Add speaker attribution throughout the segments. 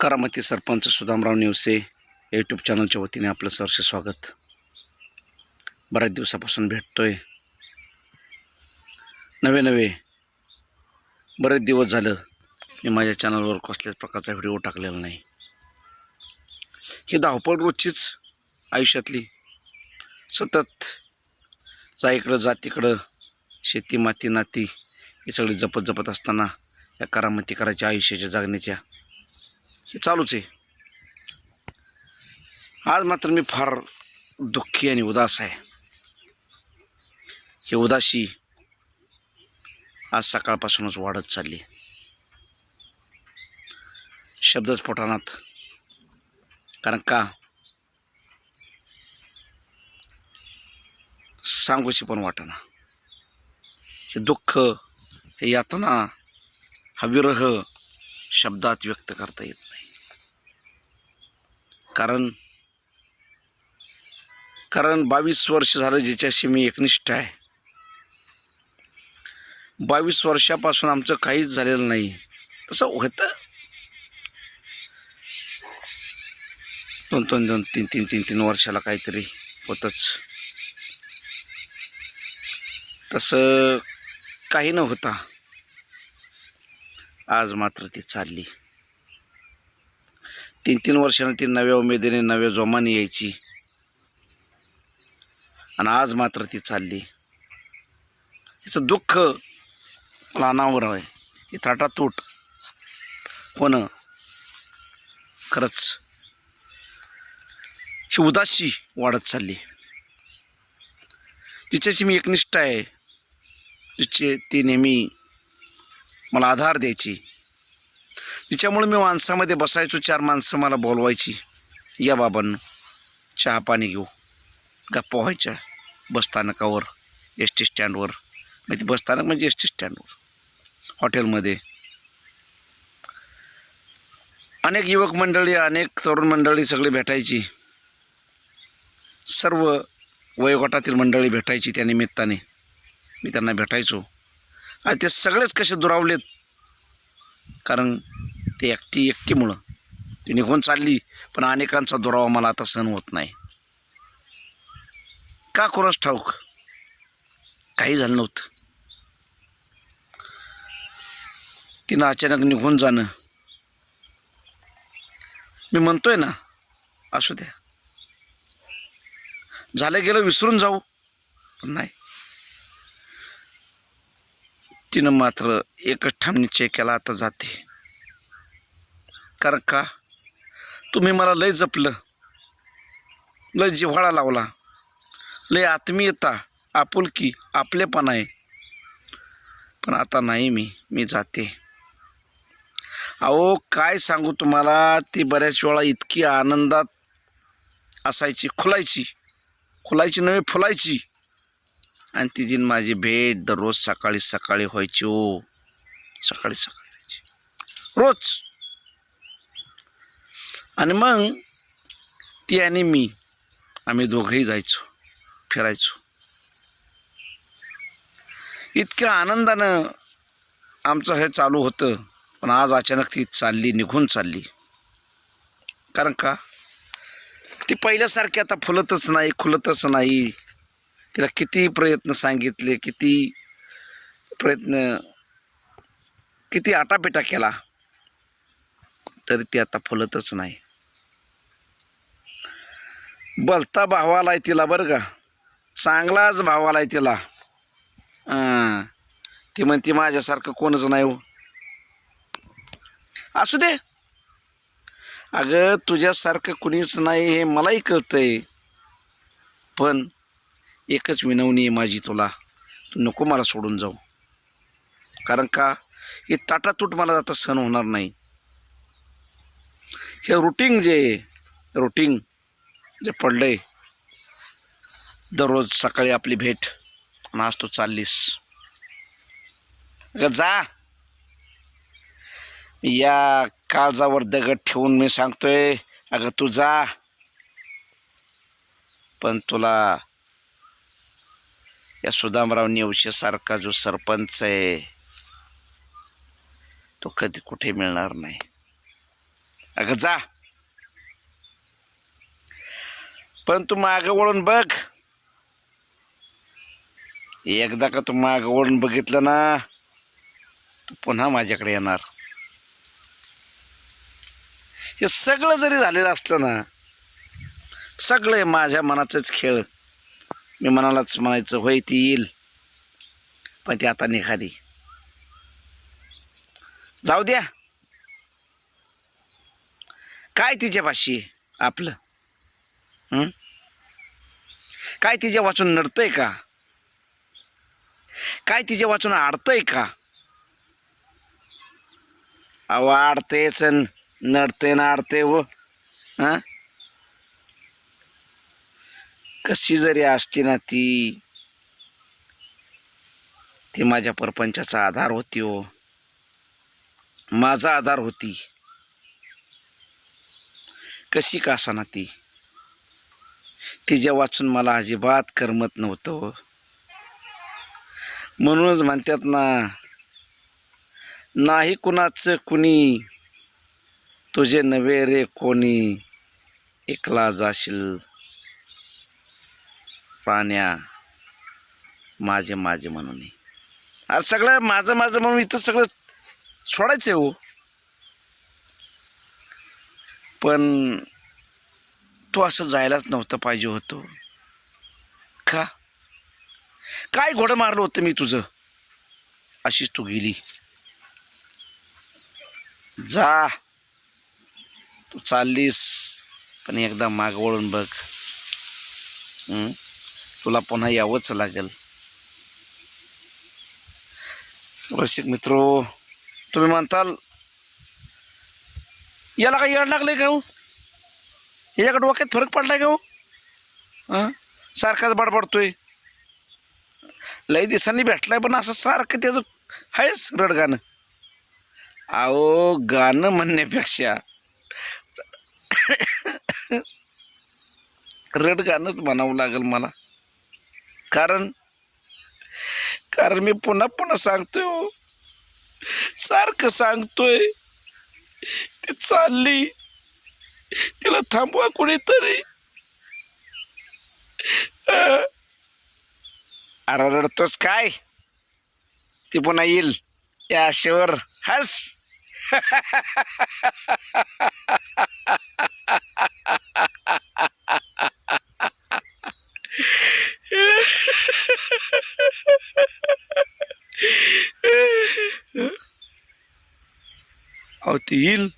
Speaker 1: करामती sarpanch Sudamrao Nevase YouTube चॅनलच्या वतीने आपलं सरसे स्वागत. बऱ्याच दिवसापासून भेटतोय. नवे नवे बरेच दिवस झालं मी माझ्या चॅनलवर कसल्याच प्रकारचा व्हिडिओ टाकलेला नाही. ही धावपळ रोजचीच आयुष्यातली. सतत जा इकडं जा तिकडं शेती माती नाती हे सगळी जपत जपत असताना या करामती करायच्या आयुष्याच्या जगण्याच्या हे चालूच आहे. आज मात्र मी फार दुःखी आणि उदास आहे. ही उदासी आज सकाळपासूनच वाढत चालली. शब्दच पोटानात. कारण का? सांगूशी पण वाटना. हे दुःख हे यातना हा विरह शब्दात व्यक्त करता येत. कारण कारण बावीस वर्ष झालं ज्याच्याशी मी एकनिष्ठ आहे. बावीस वर्षापासून आमचं काहीच झालेलं नाही. तसं होतं. दोन दोन दोन तीन तीन तीन तीन वर्षाला काहीतरी होतंच. तसं काही न होता आज मात्र ती चालली. तीन तीन वर्षानं ती नव्या उमेदीने नव्या जोमाने यायची. आणि आज मात्र ती चालली. तिचं दुःख मला अनावर आहे. ही थाटातूट होणं खरंच ही उदासी वाढत चालली. तिच्याशी मी एकनिष्ठ आहे. तिचे ती नेहमी मला आधार द्यायची. तिच्यामुळे मी माणसामध्ये बसायचो चार माणसं मला बोलवायची. या बाबांनं चहा पाणी घेऊ. गप्पा व्हायच्या बसस्थानकावर एस टी स्टँडवर. म्हणजे बसस्थानक म्हणजे एस टी स्टँडवर हॉटेलमध्ये. अनेक युवक मंडळी अनेक तरुण मंडळी सगळी भेटायची. सर्व वयोगटातील मंडळी भेटायची त्या निमित्ताने. मी त्यांना भेटायचो. आणि ते सगळेच कसे दुरावलेत? कारण ते एकटी एकटीमुळं. ती निघून चालली पण अनेकांचा दुरावा मला आता सहन होत नाही. का कोणास ठाऊक? काही झालं नव्हतं. तिनं अचानक निघून जाणं. मी म्हणतोय ना असू द्या. झालं गेलं विसरून जाऊ पण नाही. तिनं मात्र एकच ठाम निश्चय केला आता जाते. कारण का? तुम्ही मला लय जपलं. लय जिव्हाळा लावला. लय आत्मीयता आपुलकी आपलेपण आहे. पण आता नाही मी. मी जाते. अहो काय सांगू तुम्हाला? ती बऱ्याच वेळा इतकी आनंदात असायची. खुलायची. खुलायची नव्हे फुलायची. आणि तिची माझी भेट दररोज सकाळी सकाळी व्हायची ओ सकाळी सकाळी व्हायची. रोज. आणि मग ती आणि मी आम्ही दोघंही जायचो फिरायचो. इतक्या आनंदानं आमचं हे चालू होतं पण आज अचानक ती चालली निघून चालली. कारण का? ती पहिल्यासारखी आता फुलतच नाही खुलतच नाही. तिला किती प्रयत्न सांगितले किती प्रयत्न किती आटापिटा केला तरी ती आता फुलतच नाही. बलता भावाला आहे तिला बरं का. चांगलाच भावाला आहे तिला. हां. ती म्हणते माझ्यासारखं कोणच नाही हो. असू दे. अगं तुझ्यासारखं कुणीच नाही हे मलाही कळतंय. पण एकच विनवणी आहे माझी तुला. तू नको मला सोडून जाऊ. कारण का? हे ताटातूट मला आता सहन होणार नाही. हे रुटीन जे रुटीन जे पडलंय दररोज सकाळी आपली भेट आणि आज तू चाललीस. अगं जा. या काळजावर दगड ठेवून मी सांगतोय अगं तू जा. पण तुला या सुदामराव नेवशेसारखा जो सरपंच आहे तो कधी कुठे मिळणार नाही. अगं जा. पण तू मागं वळून बघ. एकदा का तू मागं वळून बघितलं ना तू पुन्हा माझ्याकडे येणार. हे सगळं जरी झालेलं असलं ना सगळं माझ्या मनाचंच खेळ. मी मनालाच म्हणायचं होय ती येईल. पण ती आता निघाली. जाऊ द्या. काय तिच्या भाषी आपलं? काय तिच्या वाचून नडतंय का? काय तिच्या वाचून आडतंय का? अहो आडतेच नडते ना आडते व हां? हो. कशी जरी असती ना ती ती माझ्या परपंचाचा आधार होती हो. माझा आधार होती. कशी का ना ती? तिच्या वाचून मला अजिबात करमत नव्हतं हो. म्हणूनच म्हणतात ना नाही कुणाचं कुणी तुझे नवे रे कोणी एकला जाशील. पाण्या माझे माझे म्हणून. आज सगळं माझं माझं म्हणून इथं सगळं सोडायचं आहे हो. पण तो असं जायलाच नव्हतं पाहिजे होतं. का? काय घोडं मारलं होतं मी तुझं? अशीच तू गेली. जा. तू चाललीस पण एकदा मागवळून बघ. तुला पुन्हा यावंच लागेल. रसिक मित्रो तुम्ही म्हणताल याला काही येड आहे का हो? याच्या डोक्यात फरक पडलाय का हो? हां? सारखाच बडबडतोय. लई दिवसांनी भेटलाय पण असं सारखं त्याचं आहेच रड गाणं अहो गाणं म्हणण्यापेक्षा रड गाणंच म्हणावं लागेल मला. कारण कारण मी पुन्हा पुन्हा सांगतोय हो. सारखं सांगतोय. ती चालली. तिला थांबवा कुणीतरी. अरे रडतोस काय? ती पुन्हा येईल. या आशेवर. हस. अहो ती येईल.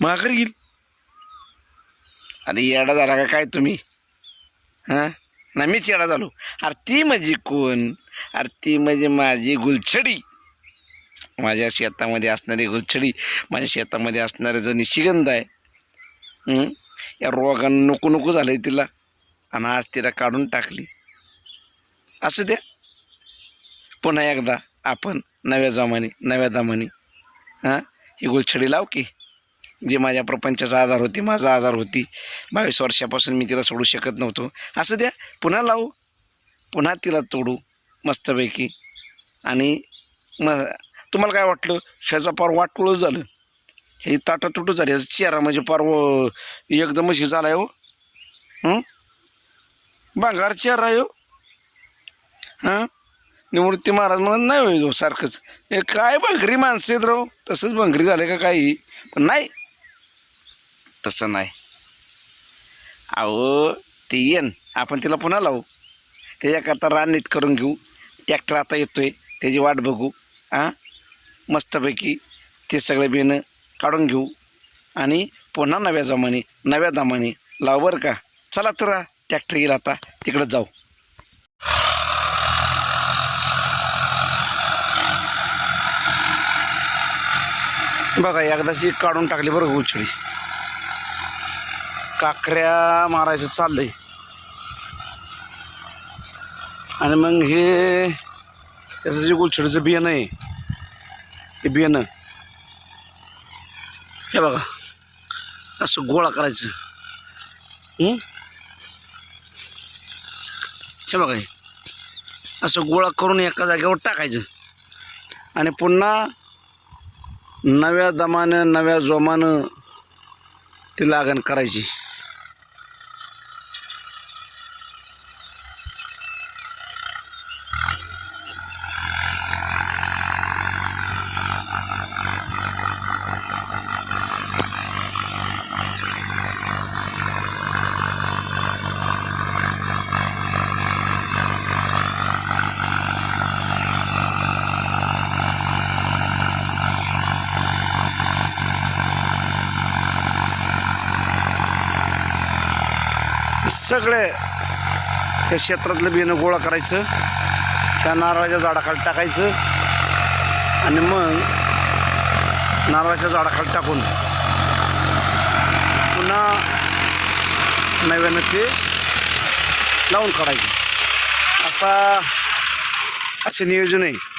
Speaker 1: माघारी येईल. अरे येडा झाला का काय तुम्ही? हां? ना मीच येडा झालो. अरे ती म्हणजे कोण? अरे ती म्हणजे माझी गुलछडी. माझ्या शेतामध्ये असणारी गुलछडी माझ्या शेतामध्ये असणारे जो निशिगंध आहे. या रोगानं नको नको झालं आहे तिला. आणि आज तिला काढून टाकली. असू द्या. पुन्हा एकदा आपण नव्या जमाने नव्या दमाने हां? ही गुलछडी लाव की. जी माझ्या प्रपंचाचा आधार होती माझा आधार होती. बावीस वर्षापासून मी तिला सोडू शकत नव्हतो. असं द्या पुन्हा लावू. पुन्हा तिला तोडू मस्तपैकी. आणि म तुम्हाला काय वाटलं? ह्याचा पार वाटोळच झालं. हे ताटातुटू झाले. ह्याचा चेहरा म्हणजे पार व- एकदमच हे झाला आहे हो? बांगार चेहरा आहे हो. हां? निवृत्ती महाराज म्हणत नाही होईल सारखंच. हे काय भंगरी माणसं आहेत राव? तसंच भंगरी झाले का काही? पण नाही. तसं नाही. अहो ते येन. आपण तिला पुन्हा लावू. त्याच्याकरता रान नीट करून घेऊ. ट्रॅक्टर आता येतो आहे त्याची वाट बघू. हां मस्तपैकी ते सगळे बिनं काढून घेऊ. आणि पुन्हा नव्या जमाने नव्या दामाने लाव बरं का. चला तर ट्रॅक्टर येईल आता. तिकडं जाऊ. बघा एकदाची काढून टाकली बरं उचडी काकऱ्या मारायचं चाललंय. आणि मग हे त्याचं जे गुलछडीचं बियाणं आहे ते बियाणं हे बघा असं गोळा करायचं. हे? बघा असं गोळा करून एका जागेवर टाकायचं. आणि पुन्हा नव्या दमानं नव्या जोमानं ती लागण करायची. सगळे त्या क्षेत्रातलं बियाणं गोळा करायचं त्या नारळाच्या झाडाखाली टाकायचं आणि मग नारळाच्या झाडाखाली टाकून पुन्हा नव्यानं ते लावून काढायचं. असा असे नियोजन आहे.